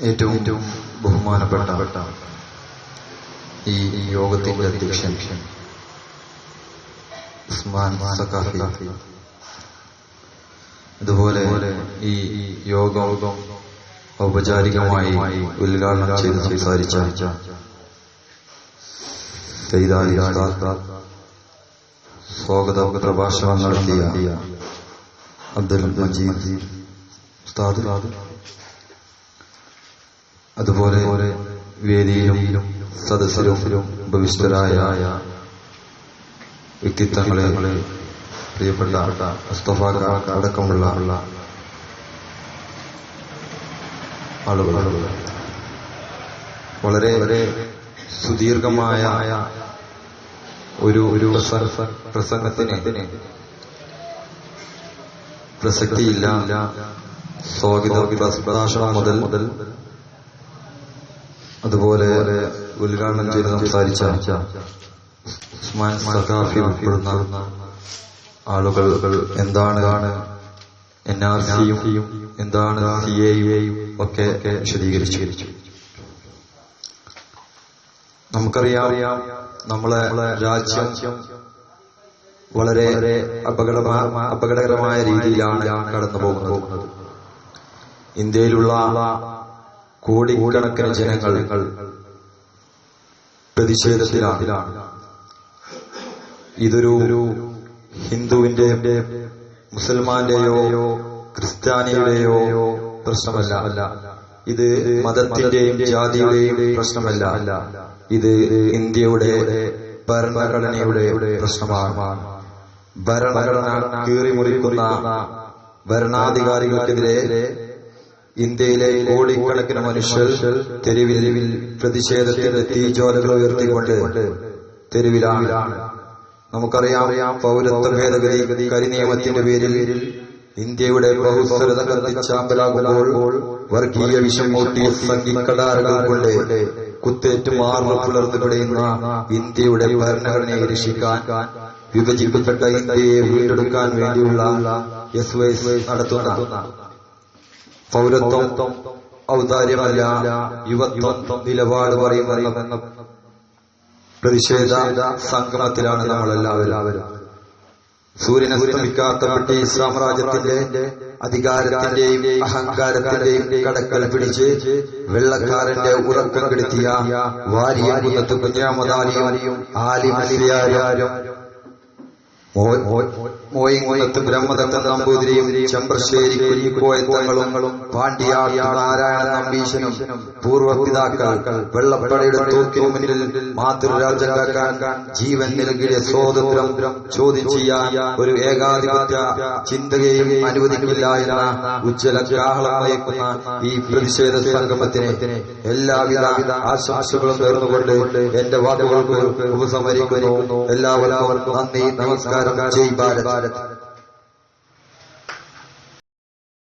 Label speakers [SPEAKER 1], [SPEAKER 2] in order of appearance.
[SPEAKER 1] ഏറ്റവും ഏറ്റവും ബഹുമാനപ്പെട്ട ഈ ഈ യോഗത്തിന്റെ അധ്യക്ഷൻ ഉസ്മാൻ സഖാഫി. അതുപോലെ ഈ ഈ യോഗം ഔപചാരികമായി ഉദ്ഘാടനം ചെയ്ത് സംസാരിച്ച സൈദാലി ഉസ്താദ്, സ്വാഗത പ്രഭാഷണം നടത്തിയ അബ്ദുൽ മജീദ് ഉസ്താദ്. അതുപോലെ വേദിയിലും സദസ്സിലും ഭവിഷ്ഠരായ വ്യക്തിത്വങ്ങളെ പ്രിയപ്പെട്ട മുസ്തഫ അടക്കമുള്ള ആളുകൾ. വളരെ വളരെ സുദീർഘമായ ഒരു ഒരു പ്രസ- പ്രസംഗത്തിന് പ്രസക്തിയില്ല. സ്വാഗത മുതൽ മുതൽ അതുപോലെ ഉദ്ഘാടനം ചെയ്ത് സംസാരിച്ച ഉസ്മാൻ ആളുകൾ എന്താണ് എൻ ആർ സിയും എന്താണ് സി എയും ഒക്കെ വിശദീകരിച്ചു. നമുക്കറിയാം നമ്മളെ രാജ്യം വളരെ അപകടകരമായ രീതിയിലാണ് കടന്നു പോകുന്നത് ഇന്ത്യയിലുള്ള കോടിക്കണക്കിന് ജനങ്ങൾ പ്രതിഷേധത്തിലാണ്. ഇതൊരു ഹിന്ദുവിന്റെ മുസൽമാന്റെയോ ക്രിസ്ത്യാനിയുടെയോ പ്രശ്നമല്ല. ഇത് മതത്തിന്റെയും ജാതിയുടെയും പ്രശ്നമല്ല. ഇത് ഇന്ത്യയുടെ ഭരണഘടനയുടെ പ്രശ്നമാണ്. ഭരണഘടന കീറിമുറിക്കുന്ന ഭരണാധികാരികൾക്കെതിരെ ഇന്ത്യയിലെ കോടിക്കണക്കിന് മനുഷ്യർ തെരുവിൽ പ്രതിഷേധത്തിന്റെ തീജ്വാലകൾ ഉയർത്തിക്കൊണ്ട് തെരുവിലാണ്. നമുക്കറിയാം പൗരത്വ ഭേദഗതി കരിനിയമത്തിന്റെ പേരിൽ ഇന്ത്യയുടെ ബഹുസ്വരത കത്തിച്ചാമ്പലാകുമ്പോൾ വർഗീയ വിഷം കൂട്ടി സംഘിക്കടാറുകൾ കൊണ്ട് കുത്തേറ്റ് മാർവ് പുലർന്നു ഇന്ത്യയുടെ ഭരണഘടനയെ രക്ഷിക്കാൻ വിഭജിക്കപ്പെട്ട ഇന്ത്യയെ വീണ്ടെടുക്കാൻ വേണ്ടിയുള്ള എസ് വൈ നടത്തുന്ന പൗരത്വം ഔദാര്യമല്ല യുവത്വം നിലപാട് പറയുന്ന പ്രതിഷേധ സംഗമത്തിലാണ് നമ്മളെല്ലാവരും. സൂര്യനെ സ്തമിക്കാത്ത ബ്രിട്ടീഷ് സാമ്രാജ്യത്തിന്റെ അധികാരത്തിന്റെയും അഹങ്കാരത്തിന്റെയും കടക്കൽ പിടിച്ച് വെള്ളക്കാരന്റെ ഉറക്കം കെടുത്തിയ വാരിയ കുന്നത്ത് കുഞ്ഞാമദാനിയും ആലിമലിയാരും മോയിങ്ങുന്നത്ത് ബ്രഹ്മദത്ത നമ്പൂതിരിയും ചെമ്പ്രശ്ശേരി കുഞ്ഞിക്കോയത്തങ്ങളും പാണ്ഡ്യാട് നാരായണ നമ്പീശനും പൂർവപിതാക്കൾ വെള്ളപ്പടയുടെ തോക്കിനു മുന്നിൽ മാതൃരാജാക്കാൻ ജീവൻ നൽകിയ സ്വാതന്ത്ര്യം ചോദ്യം ചെയ്യാൻ ഒരു ഏകാധിപത്യ ചിന്തകയും അനുവദിക്കില്ല എന്ന ഉജ്ജ്വല നയിക്കുന്ന ഈ പ്രതിഷേധ സംഗമത്തിന് എല്ലാവിധ ആശംസകളും നേർന്നുകൊണ്ട് എന്റെ വാക്കുകൾക്ക് ഉപസമരിക്കുന്നു എല്ലാവർക്കും നന്ദി നമസ്കാരം. ജയ് ഭാരത്. इबादत